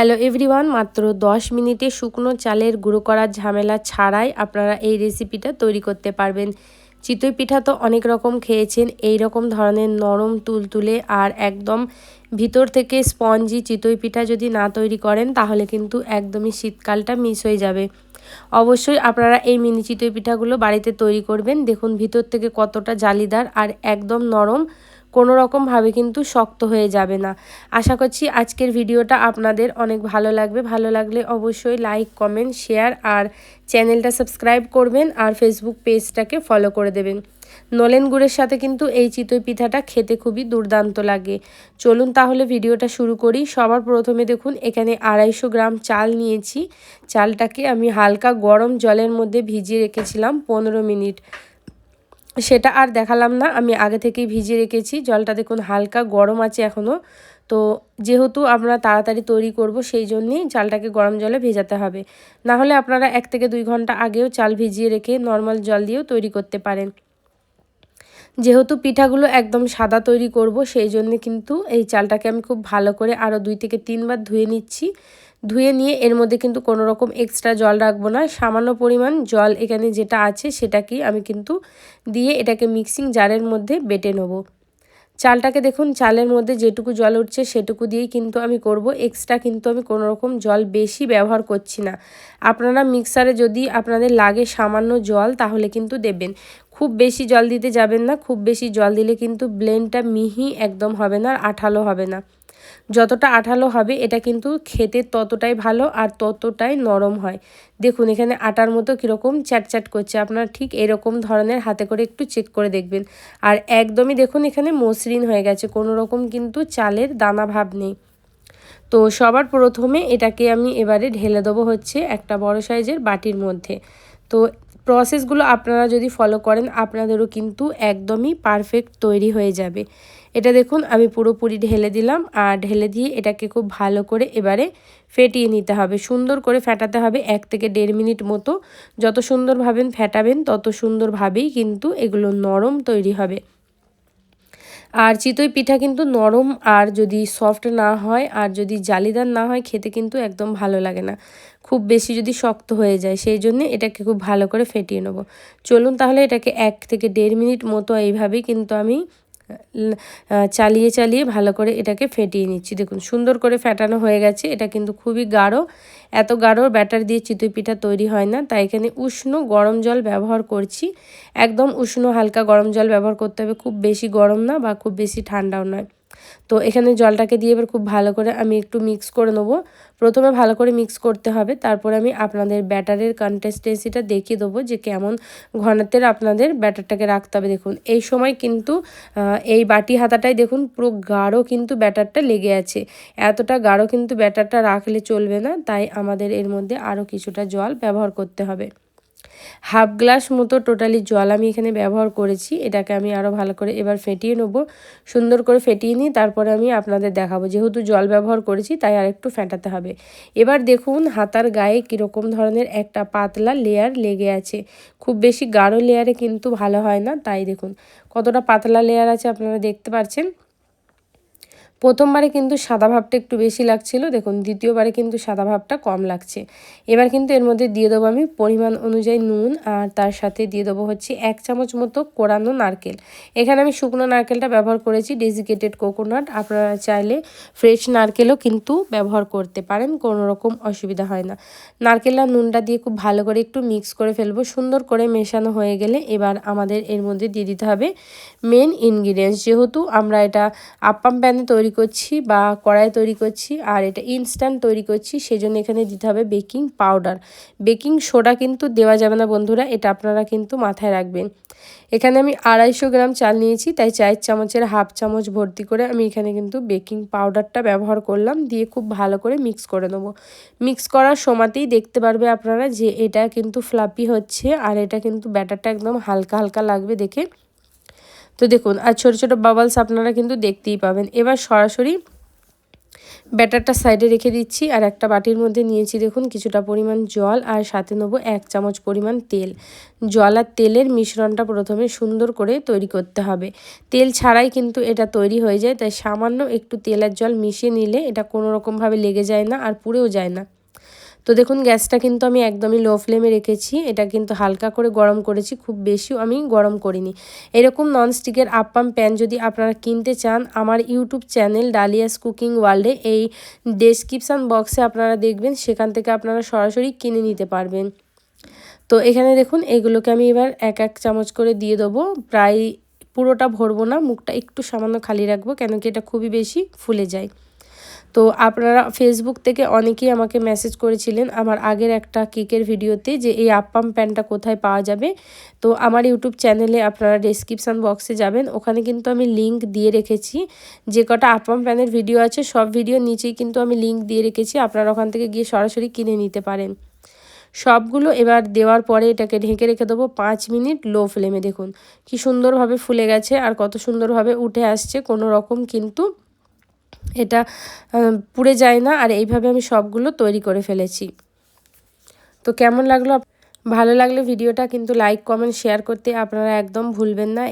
Hello everyone মাত্র 10 মিনিটে শুকনো চালের গুঁড়ো করার ঝামেলা ছাড়াই আপনারা এই রেসিপিটা তৈরি করতে পারবেন। চিতই পিঠা তো অনেক রকম খেয়েছেন, এই রকম ধরনের নরম তুলতুলে আর একদম ভিতর থেকে স্পঞ্জি চিতই পিঠা যদি না তৈরি করেন, তাহলে কিন্তু একদমই শীতকালটা মিস হয়ে যাবে। অবশ্যই আপনারা এই মিনি চিতই পিঠাগুলো বাড়িতে তৈরি করবেন। দেখুন ভিতর থেকে কতটা জালিদার আর একদম নরম কোনো রকমভাবে কিন্তু শক্ত হয়ে যাবে না। আশা করছি আজকের ভিডিওটা আপনাদের অনেক ভালো লাগবে। ভালো লাগলে অবশ্যই লাইক কমেন্ট শেয়ার আর চ্যানেলটা সাবস্ক্রাইব করবেন আর ফেসবুক পেজটাকে ফলো করে দেবেন। নলেন গুড়ের সাথে কিন্তু এই চিতই পিঠাটা খেতে খুবই দুর্দান্ত লাগে। চলুন তাহলে ভিডিওটা শুরু করি। সবার প্রথমে দেখুন, এখানে আড়াইশো গ্রাম চাল নিয়েছি। চালটাকে আমি হালকা গরম জলের মধ্যে ভিজিয়ে রেখেছিলাম পনেরো মিনিট। সেটা আর দেখালাম না। আমি আগে থেকেই ভিজিয়ে রেখেছি। জলটা দেখুন হালকা গরম আছে এখনও তো যেহেতু আমরা তাড়াতাড়ি তৈরি করব, সেই জন্যেই চালটাকে গরম জলে ভেজাতে হবে। না হলে আপনারা এক থেকে দুই ঘণ্টা আগেও চাল ভিজিয়ে রেখে নর্মাল জল দিয়েও তৈরি করতে পারেন। যেহেতু পিঠাগুলো একদম সাদা তৈরি করব, সেই জন্য কিন্তু এই চালটাকে আমি খুব ভালো করে আরও দুই থেকে তিনবার ধুয়ে নিচ্ছি। ধুয়ে নিয়ে এর মধ্যে কিন্তু কোনো রকম এক্সট্রা জল রাখব না। সামান্য পরিমাণ জল এখানে যেটা আছে সেটাকেই আমি কিন্তু দিয়ে এটাকে মিক্সিং জারের মধ্যে বেটে নেব। চালটাকে দেখুন, চালের মধ্যে যেটুকু জল উঠছে সেটুকু দিয়েই কিন্তু আমি করব। এক্সট্রা কিন্তু আমি কোনো রকম জল বেশি ব্যবহার করছি না। আপনারা মিক্সারে যদি আপনাদের লাগে সামান্য জল, তাহলে কিন্তু দেবেন। খুব বেশি জল দিতে যাবেন না, খুব বেশি জল দিলে কিন্তু ব্লেনটা মিহি একদম হবে না আর আঠালো হবে না। যতটা আঠালো হবে, এটা কিন্তু খেতে ততটাই ভালো আর ততটাই নরম হয়। দেখুন, এখানে আটার মতো কীরকম চ্যাটচ্যাট করছে। আপনারা ঠিক এরকম ধরনের হাতে করে একটু চেক করে দেখবেন। আর একদমই দেখুন, এখানে মসৃণ হয়ে গেছে। কোনো রকম কিন্তু চালের দানা ভাব নেই। তো সবার প্রথমে এটাকে আমি এবারে ঢেলে দেবো হচ্ছে একটা বড় সাইজের বাটির মধ্যে। তো প্রসেসগুলো আপনারা যদি ফলো করেন, আপনাদেরও কিন্তু একদমই পারফেক্ট তৈরি হয়ে যাবে। এটা দেখুন, আমি পুরোপুরি ঢেলে দিলাম আর ঢেলে দিয়ে এটাকে খুব ভালো করে এবারে ফেটিয়ে নিতে হবে। সুন্দর করে ফেটাতে হবে এক থেকে দেড় মিনিট মতো। যত সুন্দরভাবে ফেটাবেন, তত সুন্দরভাবেই কিন্তু এগুলো নরম তৈরি হবে। আর চিতই পিঠা কিন্তু নরম আর যদি সফট না হয়, আর যদি জালিদার না হয়, খেতে কিন্তু একদম ভালো লাগে না। খুব বেশি যদি শক্ত হয়ে যায়, সেই জন্য এটাকে খুব ভালো করে ফেটিয়ে নেব। চলুন তাহলে এটাকে এক থেকে দেড় মিনিট মতো এইভাবেই কিন্তু আমি চালিয়ে চালিয়ে ভালো করে এটাকে ফেটিয়ে নিচ্ছি। দেখুন, সুন্দর করে ফেটানো হয়ে গেছে। এটা কিন্তু খুবই গাঢ়। এত গাঢ় ব্যাটার দিয়ে চিতই পিঠা তৈরি হয় না, তাই এখানে উষ্ণ গরম জল ব্যবহার করছি। একদম উষ্ণ, হালকা গরম জল ব্যবহার করতে হবে। খুব বেশি গরম না বা খুব বেশি ঠান্ডাও নয়। তো এখানে জলটাকে দিয়ে এবার খুব ভালো করে আমি একটু মিক্স করে নেব। প্রথমে ভালো করে মিক্স করতে হবে, তারপর আমি আপনাদের ব্যাটারের কনসিস্টেন্সিটা দেখিয়ে দেবো যে কেমন ঘনত্বের আপনাদের ব্যাটারটাকে রাখতে হবে। দেখুন, এই সময় কিন্তু এই বাটি হাতাটাই দেখুন পুরো গাঢ় কিন্তু ব্যাটারটা লেগে আছে। এতটা গাঢ় কিন্তু ব্যাটারটা রাখলে চলবে না, তাই আমাদের এর মধ্যে আরও কিছুটা জল ব্যবহার করতে হবে। হাফ গ্লাস মতো টোটালি জল আমি এখানে ব্যবহার করেছি। এটাকে আমি আরও ভালো করে এবার ফেটিয়ে নেব। সুন্দর করে ফেটিয়ে নিই তারপরে আমি আপনাদের দেখাবো। যেহেতু জল ব্যবহার করেছি, তাই আর একটু ফেটাতে হবে। এবার দেখুন, হাতার গায়ে কীরকম ধরনের একটা পাতলা লেয়ার লেগে আছে। খুব বেশি গাঢ় লেয়ারে কিন্তু ভালো হয় না। তাই দেখুন, কতটা পাতলা লেয়ার আছে আপনারা দেখতে পাচ্ছেন প্রথমবারে কিন্তু সাদা ভাবটা একটু বেশি লাগছিল, দেখুন দ্বিতীয়বারে কিন্তু সাদা ভাবটা কম লাগছে। এবার কিন্তু এর মধ্যে দিয়ে দেবো আমি পরিমাণ অনুযায়ী নুন, আর তার সাথে দিয়ে দেবো হচ্ছে এক চামচ মতো কোরানো নারকেল। এখানে আমি শুকনো নারকেলটা ব্যবহার করেছি ডেজিকেটেড কোকোনাট আপনারা চাইলে ফ্রেশ নারকেলও কিন্তু ব্যবহার করতে পারেন, কোনো রকম অসুবিধা হয় না। নারকেল আর নুনটা দিয়ে খুব ভালো করে একটু মিক্স করে ফেলব, সুন্দর করে মেশানো হয়ে গেলে এবার আমাদের এর মধ্যে দিয়ে দিতে হবে মেন ইনগ্রিডিয়েন্টস যেহেতু আমরা এটা আপ্পাম প্যানে তৈরি তৈরি করছি বা কড়াই তৈরি করছি, আর এটা ইনস্ট্যান্ট তৈরি করছি, সেজন্য এখানে দিতে হবে বেকিং পাউডার বেকিং সোডা কিন্তু দেওয়া যাবে না বন্ধুরা, এটা আপনারা কিন্তু মাথায় রাখবেন। এখানে আমি আড়াইশো গ্রাম চাল নিয়েছি, তাই চায়ের চামচের হাফ চামচ ভর্তি করে আমি এখানে কিন্তু বেকিং পাউডারটা ব্যবহার করলাম, দিয়ে খুব ভালো করে মিক্স করে নেব। মিক্স করার সময়তেই দেখতে পারবে আপনারা যে এটা কিন্তু ফ্লাপি হচ্ছে, আর এটা কিন্তু ব্যাটারটা একদম হালকা হালকা লাগবে দেখে। তো দেখুন, আর ছোটো ছোটো বাবলস আপনারা কিন্তু দেখতেই পাবেন। এবার সরাসরি ব্যাটারটা সাইডে রেখে দিচ্ছি আর একটা বাটির মধ্যে নিয়েছি দেখুন কিছুটা পরিমাণ জল আর সাথে নেব এক চামচ পরিমাণ তেল। জল আর তেলের মিশ্রণটা প্রথমে সুন্দর করে তৈরি করতে হবে। তেল ছাড়াই কিন্তু এটা তৈরি হয়ে যায়, তাই সামান্য একটু তেল আর জল মিশিয়ে নিলে এটা কোনো রকমভাবে লেগে যায় না আর পুড়েও যায় না। তো দেখুন, গ্যাসটা কিন্তু আমি একদমই লো ফ্লেমে রেখেছি। এটা কিন্তু হালকা করে গরম করেছি, খুব বেশিও আমি গরম করিনি। এরকম ননস্টিকের আপ্পাম প্যান যদি আপনারা কিনতে চান, আমার ইউটিউব চ্যানেল ডালিয়াস কুকিং ওয়ার্ল্ডে এই ডেসক্রিপশান বক্সে আপনারা দেখবেন, সেখান থেকে আপনারা সরাসরি কিনে নিতে পারবেন। তো এখানে দেখুন, এগুলোকে আমি এবার এক এক চামচ করে দিয়ে দেবো। প্রায় পুরোটা ভরবো না, মুখটা একটু সামান্য খালি রাখব, কেন কি এটা খুবই বেশি ফুলে যায়। তো আপনারা ফেসবুক থেকে অনেকেই আমাকে মেসেজ করেছিলেন আমার আগের একটা কেকের ভিডিওতে যে এই আপ্পাম প্যানটা কোথায় পাওয়া যাবে। তো আমার ইউটিউব চ্যানেলে আপনারা ডিসক্রিপশান বক্সে যাবেন, ওখানে কিন্তু আমি লিংক দিয়ে রেখেছি। যে কটা আপ্পাম প্যানের ভিডিও আছে, সব ভিডিও নিচেই কিন্তু আমি লিংক দিয়ে রেখেছি, আপনারা ওখান থেকে গিয়ে সরাসরি কিনে নিতে পারেন। সবগুলো এবার দেওয়ার পরে এটাকে ঢেকে রেখে দেবো পাঁচ মিনিট লো ফ্লেমে দেখুন, কি সুন্দরভাবে ফুলে গেছে আর কত সুন্দরভাবে উঠে আসছে, কোনো রকম কিন্তু এটা পুড়ে যায় না আর এইভাবে আমি সবগুলো তৈরি করে ফেলেছি। তো কেমন লাগল? ভালো লাগলে ভিডিওটা কিন্তু লাইক কমেন্ট শেয়ার করতে আপনারা একদম ভুলবেন না।